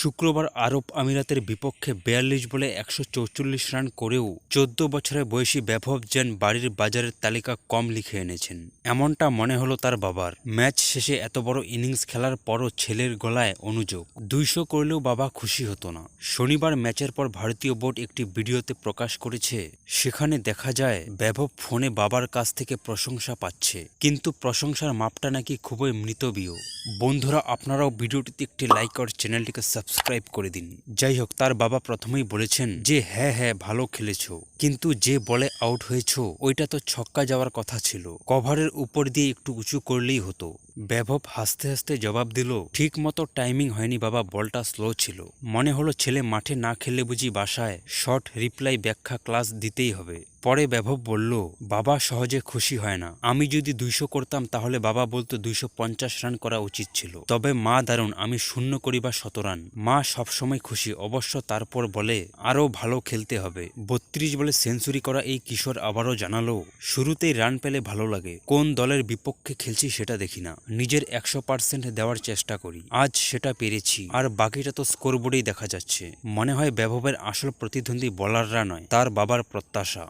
শুক্রবার আরব আমিরাতের বিপক্ষে বিয়াল্লিশ বলে একশো চৌচল্লিশ রান করেও চোদ্দ বছরের বয়সী বৈভব যেন বাড়ির বাজারের তালিকা কম লিখে এনেছেন। এমনটা মনে হলো তার বাবার। ম্যাচ শেষে এত বড় ইনিংস খেলার পরও ছেলের গলায় অনুযোগ। দুইশো করলেও বাবা খুশি হতো না। শনিবার ম্যাচের পর ভারতীয় বোর্ড একটি ভিডিওতে প্রকাশ করেছে, সেখানে দেখা যায় বৈভব ফোনে বাবার কাছ থেকে প্রশংসা পাচ্ছে। কিন্তু প্রশংসার মাপটা নাকি খুবই মৃতবীয় বন্ধুরা, আপনারাও ভিডিওটিতে একটি লাইক আর চ্যানেলটিকে সাবস্ক্রাইব করে দিন। যাই হোক তার বাবা প্রথমেই বলেছেন যে হ্যাঁ হ্যাঁ ভালো খেলেছ। কিন্তু যে বলে আউট হয়েছ, ওইটা তো ছক্কা যাওয়ার কথা ছিল। কভারের উপর দিয়ে একটু উঁচু করলেই হতো। বৈভব হাসতে হাসতে জবাব দিল, ঠিক মতো টাইমিং হয়নি বাবা, বলটা স্লো ছিল। মনে হলো ছেলে মাঠে না খেললে বুঝি বাসায় শর্ট রিপ্লাই ব্যাখ্যা ক্লাস দিতেই হবে। পরে বৈভব বলল, বাবা সহজে খুশি হয় না। আমি যদি দুইশো করতাম তাহলে বাবা বলতো দুইশো পঞ্চাশ রান করা উচিত ছিল। তবে মা দারুণ, আমি শূন্য করি বা শত রান। মা সবসময় খুশি, অবশ্য তারপর বলে, আরও ভালো খেলতে হবে। বত্রিশ বলে সেঞ্চুরি করা এই কিশোর আবারও জানালো, শুরুতেই রান পেলে ভালো লাগে। কোন দলের বিপক্ষে খেলছি সেটা দেখি না। নিজের একশো পার্সেন্ট দেওয়ার চেষ্টা করি। আজ সেটা পেরেছি। আর বাকিটা তো স্কোরবোর্ডেই দেখা যাচ্ছে। মনে হয় ব্যবহারের আসল প্রতিদ্বন্দ্বী বলাররা নয়, তার বাবার প্রত্যাশা।